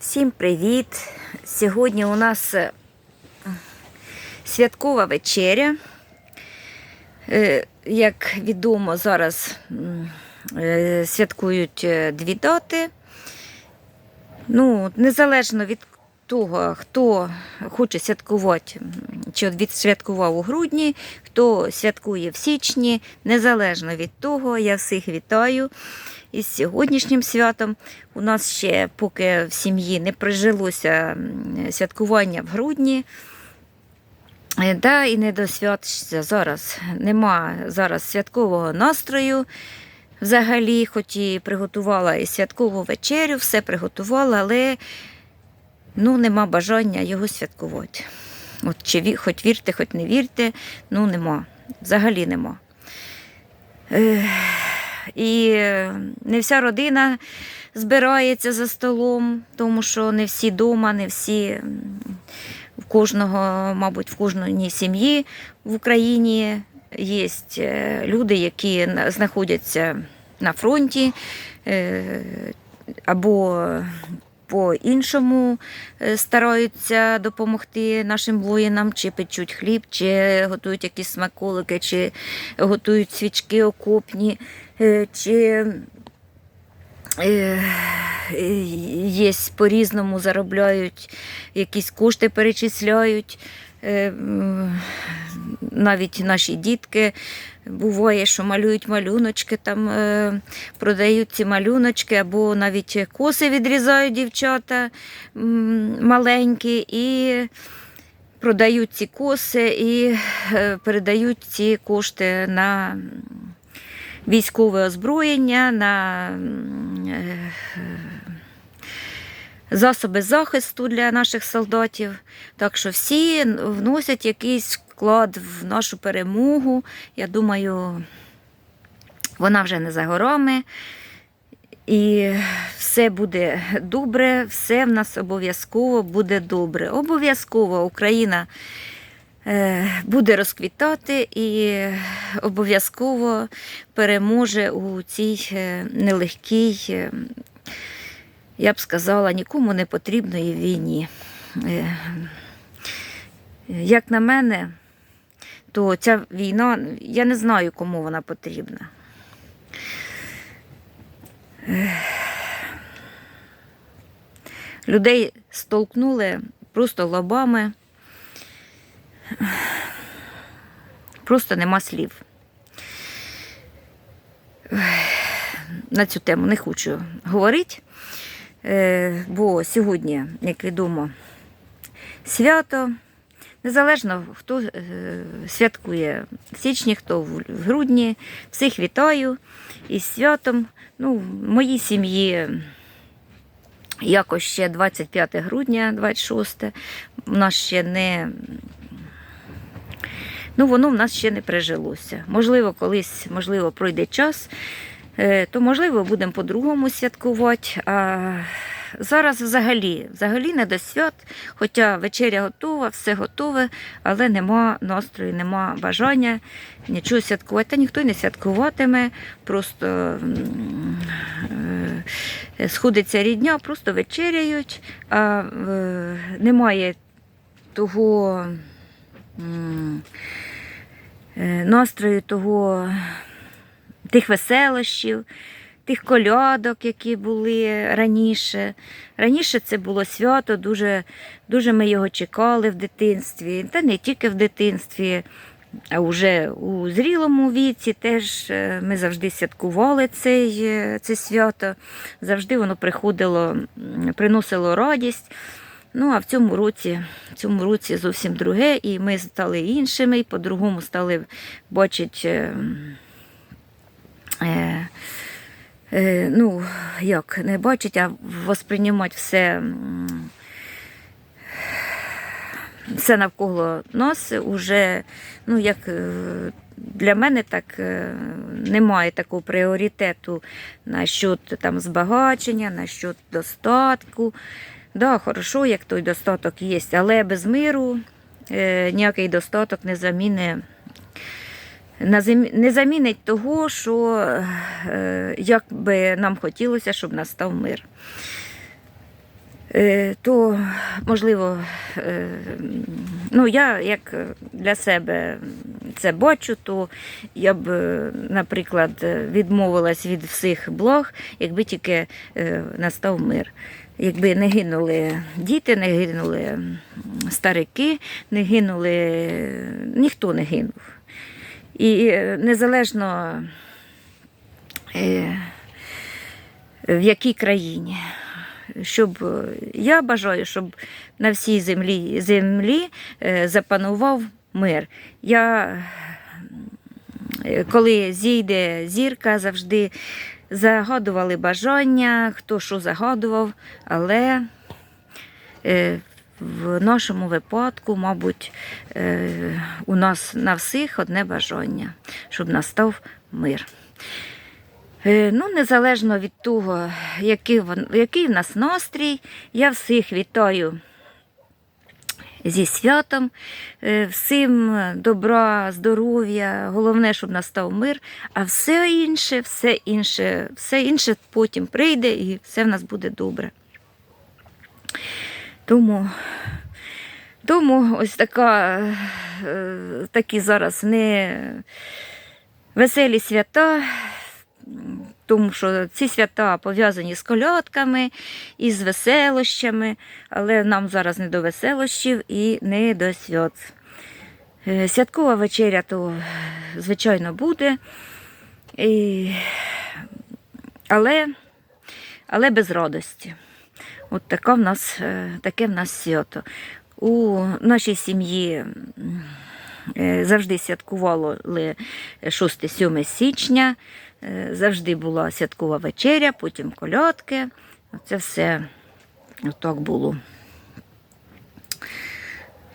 Всім привіт! Сьогодні у нас е, святкова вечеря. Е, Як відомо, зараз е, святкують дві дати. Ну, незалежно від того, хто хоче святкувати, чи відсвяткував у грудні, хто святкує в січні, незалежно від того, я всіх вітаю із сьогоднішнім святом. У нас ще поки в сім'ї не прижилося святкування в грудні. Е, Да, і не до свят зараз. Нема зараз святкового настрою. Взагалі, хоч і приготувала і святкову вечерю, все приготувала, але ну, нема бажання його святкувати. От, чи ві- хоч вірте, хоч не вірте, ну нема. Взагалі нема. Ех, і е, не вся родина збирається за столом, тому що не всі вдома, не всі в кожного, мабуть, в кожній сім'ї в Україні є е, люди, які знаходяться на фронті е, або по-іншому е, стараються допомогти нашим воїнам, чи печуть хліб, чи готують якісь смаколики, чи готують свічки окопні, е, чи е, є по-різному заробляють, якісь кошти перечисляють. Навіть наші дітки буває, що малюють малюночки, там е, продають ці малюночки, або навіть коси відрізають дівчата маленькі і продають ці коси і е, передають ці кошти на військове озброєння, на е, засоби захисту для наших солдатів. Так що всі вносять якийсь вклад в нашу перемогу. Я думаю, вона вже не за горами. І все буде добре, все в нас обов'язково буде добре. Обов'язково Україна е, буде розквітати і обов'язково переможе у цій е, нелегкій, е, я б сказала, нікому не потрібної війні. Як на мене, то ця війна, я не знаю, кому вона потрібна. Людей столкнули просто лобами. Просто нема слів. На цю тему не хочу говорити, е, бо сьогодні, як відомо, свято. Незалежно, хто е, святкує в січні, хто в грудні. Всіх вітаю із святом. Ну, в моїй сім'ї якось ще 25 грудня, 26. У нас ще не. Ну, воно в нас ще не прижилося. Можливо, колись, можливо, пройде час, е, то можливо будемо по-другому святкувати. А зараз взагалі, взагалі не до свят, хоча вечеря готова, все готове, але нема настрою, нема бажання нічого святкувати. Та ніхто не святкуватиме, просто е, сходиться рідня, просто вечеряють, а е, немає того. е, настрою того, тих веселощів, тих колядок, які були раніше. Раніше це було свято, дуже, дуже ми його чекали в дитинстві, та не тільки в дитинстві. А вже у зрілому віці теж е, ми завжди святкували цей, е, це свято. Завжди воно приходило, приносило радість. Ну, а в цьому році, в цьому році зовсім друге, і ми стали іншими, і по-другому стали бачити. Е, е, е, ну, як, не бачить, а восприймати все, все навколо нас уже, ну, як е, для мене так е, немає такого пріоритету на щот там збагачення, на щот достатку. Да, хорошо, як той достаток є, але без миру е, ніякий достаток не заміни. Не замінить того, що е, як би нам хотілося, щоб настав мир. е, то можливо, е, ну я як для себе це бачу, то я б, наприклад, відмовилась від всіх благ, якби тільки настав мир. Якби не гинули діти, не гинули старики, не гинули, ніхто не гинув. І е, незалежно е, в якій країні. Щоб е, я бажаю, щоб на всій землі, землі запанував мир. Я, коли зійде зірка, завжди загадували бажання, хто що загадував, але в нашому випадку, мабуть, е, у нас на всіх одне бажання, щоб настав мир. Е, Ну, незалежно від того, який, в нас настрій, я всіх вітаю зі святом, Е, всім добра, здоров'я, головне, щоб настав мир, а все інше, все інше, все інше потім прийде і все в нас буде добре. Тому, тому ось така, е, такі зараз не веселі свята, тому що ці свята пов'язані з колядками і з веселощами, але нам зараз не до веселощів і не до свят. Е, Святкова вечеря то, звичайно, буде, і... але, але без радості. От така в нас, е, таке в нас свято. У нашій сім'ї е, завжди святкували 6-7 січня, е, завжди була святкова вечеря, потім колядки. Це все отак було.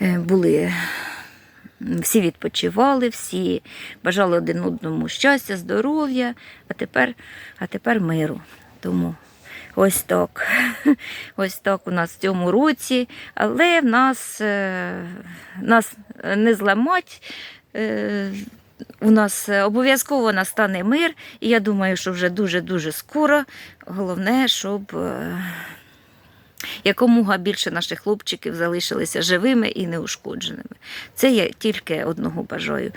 Були всі відпочивали, всі бажали один одному щастя, здоров'я, а тепер, а тепер миру. Тому ось так. Ось так у нас в цьому році, але в нас, е, нас не зламать. е, У нас обов'язково настане мир, і я думаю, що вже дуже-дуже скоро. Головне, щоб е, якомога більше наших хлопчиків залишилися живими і неушкодженими. Це я тільки одного бажаю.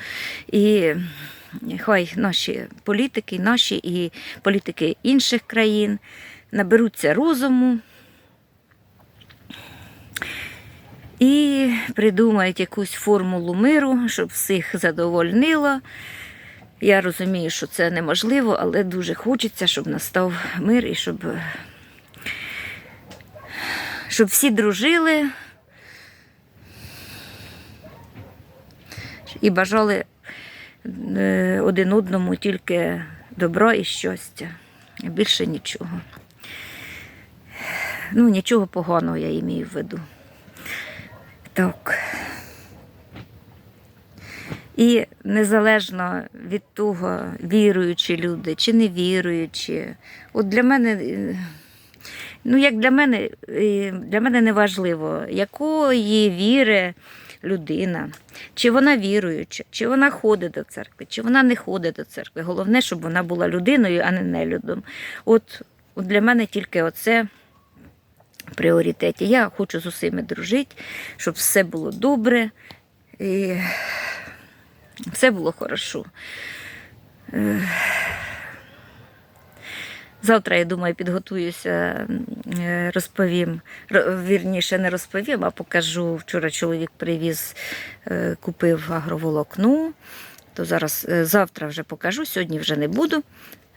І хай наші політики, наші і політики інших країн наберуться розуму і придумають якусь формулу миру, щоб всіх задовольнило. Я розумію, що це неможливо, але дуже хочеться, щоб настав мир і щоб щоб всі дружили і бажали е, один одному тільки добра і щастя. Більше нічого. Ну, нічого поганого я імію в виду. Так. І незалежно від того, віруючі люди чи не віруючі, от для мене е, Ну, як для мене, е, для мене не важливо, якої віри людина, чи вона віруюча, чи вона ходить до церкви, чи вона не ходить до церкви. Головне, щоб вона була людиною, а не нелюдом. От, от для мене тільки оце пріоритеті. Я хочу з усіми дружити, щоб все було добре і все було хорошо. Е, Завтра, я думаю, підготуюся, е, розповім. Вірніше, не розповім, а покажу. Вчора чоловік привіз, е, купив агроволокну. То зараз завтра вже покажу, сьогодні вже не буду,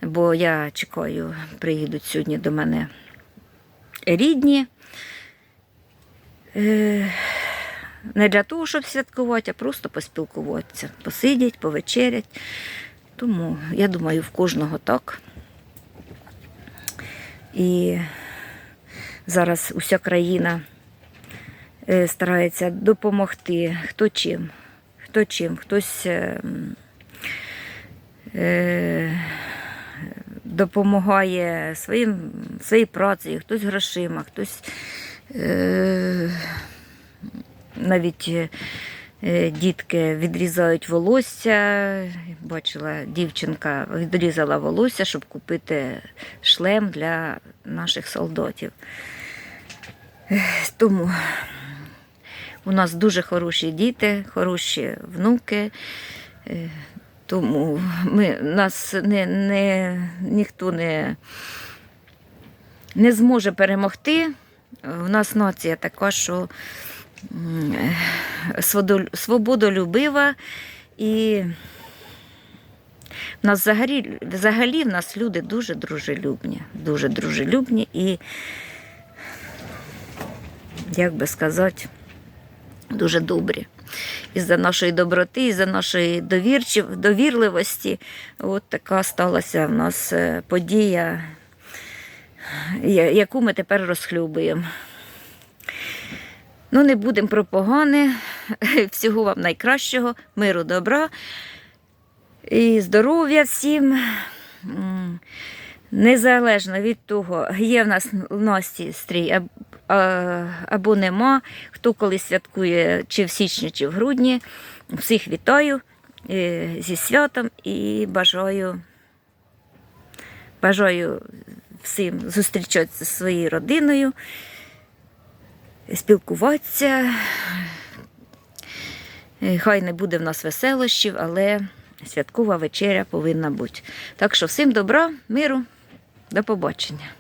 бо я чекаю, приїдуть сьогодні до мене рідні. Е, Не для того, щоб святкувати, а просто поспілкуватися, посидять, повечерять. Тому я думаю, в кожного так. І зараз уся країна е, старається допомогти хто чим, хто чим, хтось е, е, допомагає своїм, своєю працею, хтось грошима, хтось е, навіть е, е, дітки відрізають волосся. Бачила, дівчинка відрізала волосся, щоб купити шлем для наших солдатів. Тому у нас дуже хороші діти, хороші внуки. Тому ми, нас не, не, ніхто не, не зможе перемогти. У нас нація така, що свободолюбива і в нас взагалі, взагалі в нас люди дуже дружелюбні, дуже дружелюбні і, як би сказати, дуже добрі. Із-за нашої доброти, із-за нашої довірчив, довірливості. От така сталася в нас е, подія, яку ми тепер розхлюбуємо. Ну, не будемо про погане. Всього вам найкращого, миру, добра і здоров'я всім. Незалежно від того, є в нас в Насті стрій або нема, хто коли святкує чи в січні, чи в грудні. Всіх вітаю е, зі святом і бажаю, бажаю всім зустрічатися зі своєю родиною, спілкуватися. Е, Хай не буде в нас веселощів, але святкова вечеря повинна бути. Так що всім добра, миру, до побачення.